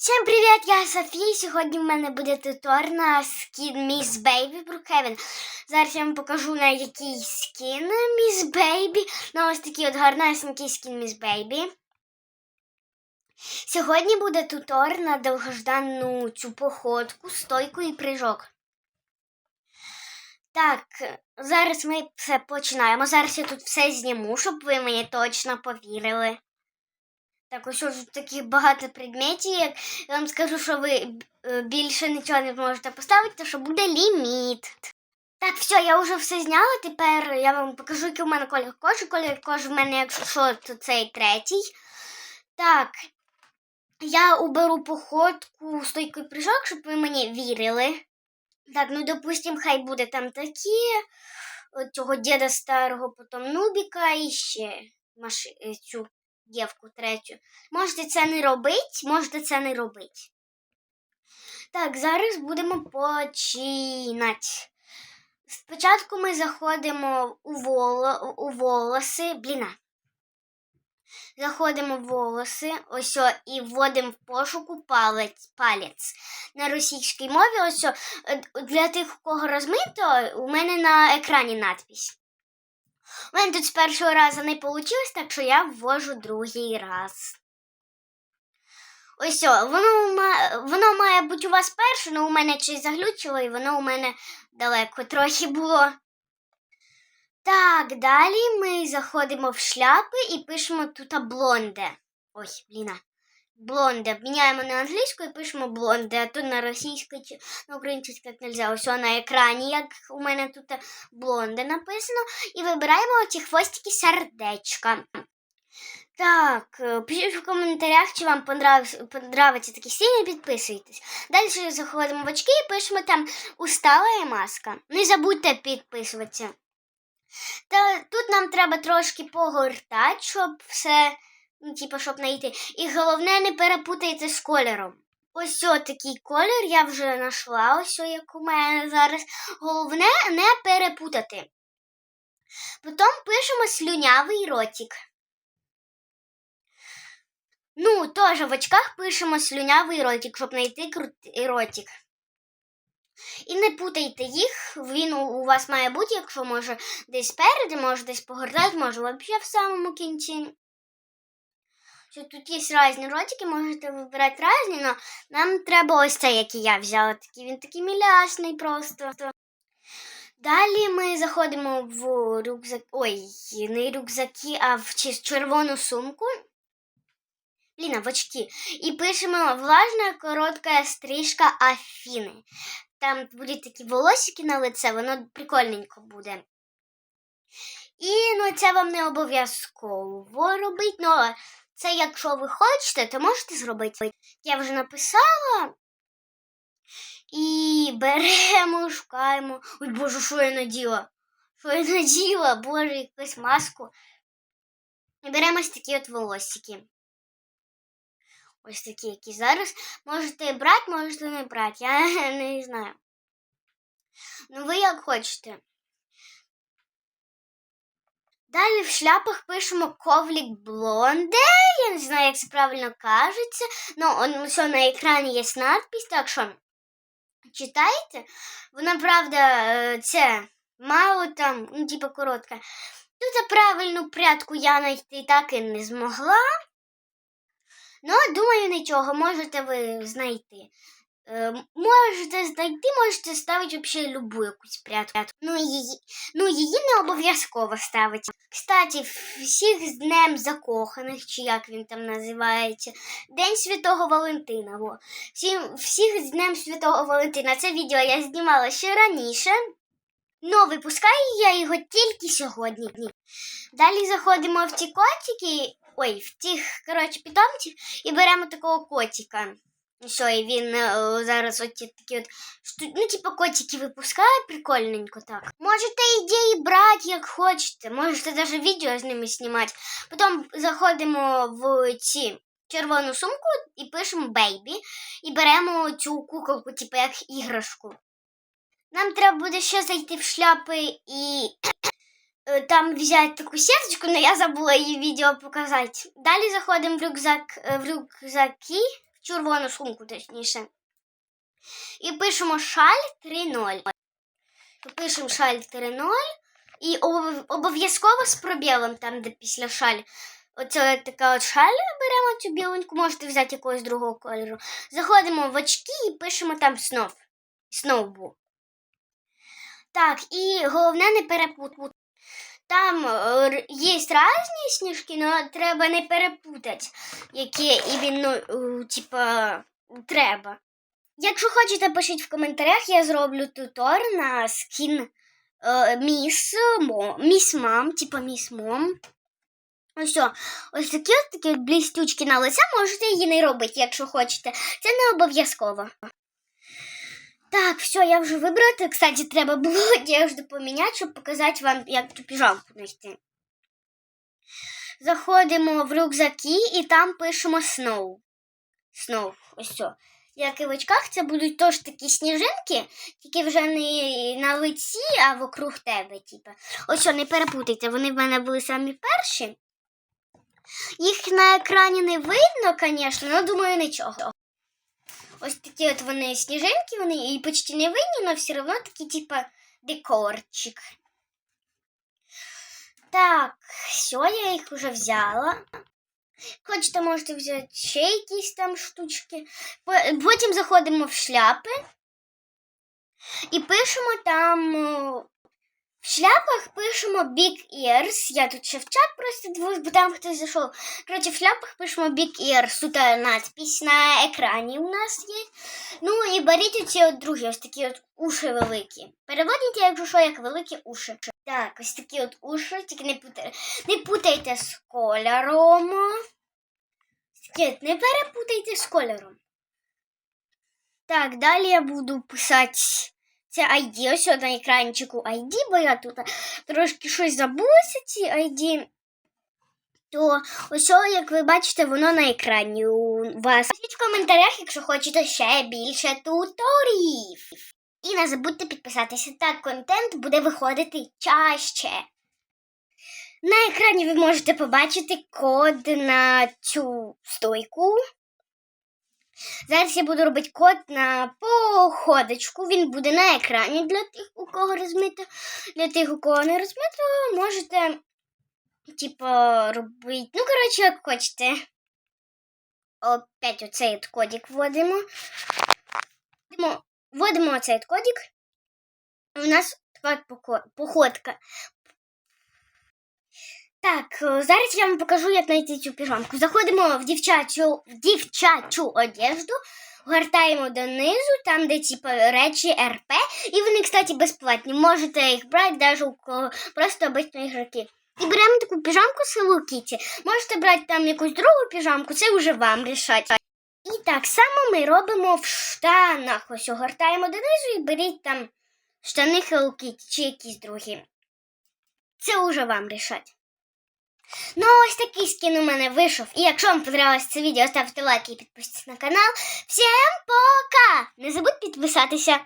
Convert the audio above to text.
Всім привіт, я Софія. Сьогодні в мене буде тутор на скін Міс Бейбі Брукхевен. Зараз я вам покажу на який скін Міс Бейбі. На ось такий от гарнесенький скін Міс Бейбі. Сьогодні буде тутор на довгожданну цю походку, стойку і прыжок. Так, зараз ми все починаємо. Зараз я тут все зніму, щоб ви мені точно повірили. Так, ось тут таких багато предметів. Я вам скажу, що ви е, більше нічого не зможете поставити, то що буде ліміт. Так, все, я вже все зняла. Тепер я вам покажу, який у мене колір кожи. Колір кожи в мене, якщо що, то цей третій. Так. Я уберу походку стойкий прыжок, щоб ви мені вірили. Так, ну допустим, хай буде там такі. Цього діда старого, потім Нубіка і ще маши... е, цю дівку третю. Можете це не робити, можете це не робити. Так, зараз будемо починати. Спочатку ми заходимо у, воло, у волоси. Бліна. Заходимо в волоси, ось і вводимо в пошуку палець, палець. На російській мові, ось е, для тих, у кого розмито, у мене на екрані надпись. У мене тут з першого разу не вийшло, так що я ввожу другий раз. Ось о, воно, воно має бути у вас перше, але у мене щось заглючило, і воно у мене далеко трохи було. Так, далі ми заходимо в шляпи і пишемо тут блонде. Ой, бліна. Блонде. Міняємо на англійську і пишемо блонде, а то на російську чи на українську так нельзя. Ось на екрані, як у мене тут блонде написано. І вибираємо ці хвостики сердечка. Так, е, пишіть в коментарях, чи вам понравиться такі стіни, підписуйтесь. Далі заходимо в очки і пишемо там устала і маска. Не забудьте підписуватися. Та тут нам треба трошки погортати, щоб все, ну, типу, щоб знайти. І головне, не перепутайте з кольором. Ось о, такий колір я вже знайшла, ось о, як у мене зараз. Головне не перепутати. Потім пишемо слюнявий ротик. Ну, теж в очках пишемо слюнявий ротик, щоб знайти крутий ротик. І не путайте їх, він у вас має бути, якщо може десь спереду, може десь погортати, може взагалі в самому кінці. Що тут є різні ротики, можете вибирати різні, але нам треба ось цей, який я взяла. Такий, він такий мілясний просто. Далі ми заходимо в рюкзак. Ой, не рюкзаки, а в червону сумку. Ліна, в очки. І пишемо влажна коротка стрижка Афіни. Там будуть такі волосики на лице, воно прикольненько буде. І ну, це вам не обов'язково робити. Ну, це якщо ви хочете, то можете зробити. Я вже написала. І беремо, шукаємо. Ой, боже, що я наділа? Що я наділа? Боже, якусь маску. І беремо ось такі от волосики. Ось такі, які зараз. Можете брати, можете не брати. Я не знаю. Ну, ви як хочете. Далі в шляпах пишемо ковлік блонде. Я не знаю, як це правильно кажеться. Ну, все на екрані є надпись, так що читайте. Вона, правда, е, це мало там, ну, типу, коротка. Тут правильну прядку я знайти так і не змогла. Ну, думаю, нічого, можете ви знайти. Можете знайти, можете ставити взагалі любу якусь прядку. Ну, її, ну, її не обов'язково ставити. Кстати, всіх з Днем Закоханих, чи як він там називається, День Святого Валентина. Во. Всім, всіх з Днем Святого Валентина. Це відео я знімала ще раніше. Ну, випускаю я його тільки сьогодні. Далі заходимо в ті котики, ой, в тих, коротше, питомців і беремо такого котика. Все, і він е, зараз от такі от шту... ну, типу, котики випускає прикольненько так. Можете ідеї брати, як хочете, можете навіть відео з ними знімати. Потім заходимо в ці червону сумку і пишемо бейбі, і беремо цю куколку, типу, як іграшку. Нам треба буде ще зайти в шляпи і е, там взяти таку сіточку, але я забула її відео показати. Далі заходимо в рюкзак, е, в рюкзаки, червону сумку, точніше. І пишемо шаль 3.0. Пишемо шаль 3.0 і обов'язково з пробілом, там, де після шаль. Оце така от шаль беремо цю біленьку, можете взяти якогось другого кольору. Заходимо в очки і пишемо там снов. Сноубу. Так, і головне не перепутати. Там е, є різні сніжки, але треба не перепутати, які іменно, е, типа, треба. Якщо хочете, пишіть в коментарях, я зроблю тутор на скін е, міс, міс мам, типа міс мом. Ось, ось такі от такі блістючки на лице, можете її не робити, якщо хочете. Це не обов'язково. Так, все, я вже вибрала. Та, Кстати, треба було одежду поміняти, щоб показати вам, як ту піжамку знайти. Заходимо в рюкзаки і там пишемо Snow. Snow, ось все. Як і в очках, це будуть теж такі сніжинки, тільки вже не на лиці, а вокруг тебе. Типу. Ось, о, не перепутайте, вони в мене були самі перші. Їх на екрані не видно, звісно, але думаю, нічого. Ось такі от вони сніжинки, вони і почти не винні, але все одно такі, типа, декорчик. Так, все, я їх вже взяла. Хочете, можете взяти ще якісь там штучки. Потім заходимо в шляпи і пишемо там. В шляпах пишемо Big Ears. Я тут ще в чат просто дивлюсь, бо там хтось зайшов. Коротше, в шляпах пишемо Big Ears. Тут е, надпись на екрані у нас є. Ну і беріть оці от другі, ось такі от уші великі. Переводіть, якщо що, як великі уші. Так, ось такі от уші, тільки не путайте, не путайте з кольором. Такі не перепутайте з кольором. Так, далі я буду писати це ID, ось на екранчику ID, бо я тут трошки щось забулася, ці ID. То ось, як ви бачите, воно на екрані у вас. Пишіть в коментарях, якщо хочете ще більше туторів. І не забудьте підписатися, так контент буде виходити чаще. На екрані ви можете побачити код на цю стойку. Зараз я буду робити код на походочку. Він буде на екрані для тих, у кого розмито. Для тих, у кого не розмито, можете, типу, робити. Ну, коротше, як хочете. Опять оцей кодик вводимо. Вводимо, оцей кодик. У нас така походка. Так, е, зараз я вам покажу, як знайти цю піжамку. Заходимо в дівчачу, в дівчачу одежду, гортаємо донизу, там, де типу, речі РП. І вони, кстати, безплатні. Можете їх брати навіть у кого просто обичні ігроки. І беремо таку піжамку з Hello Kitty. Можете брати там якусь другу піжамку, це вже вам рішать. І так само ми робимо в штанах. Ось огортаємо донизу і беріть там штани Hello Kitty чи якісь другі. Це вже вам рішать. Ну, ось такий скін у мене вийшов. І якщо вам подобалось це відео, ставте лайки і підписуйтесь на канал. Всім пока! Не забудь підписатися.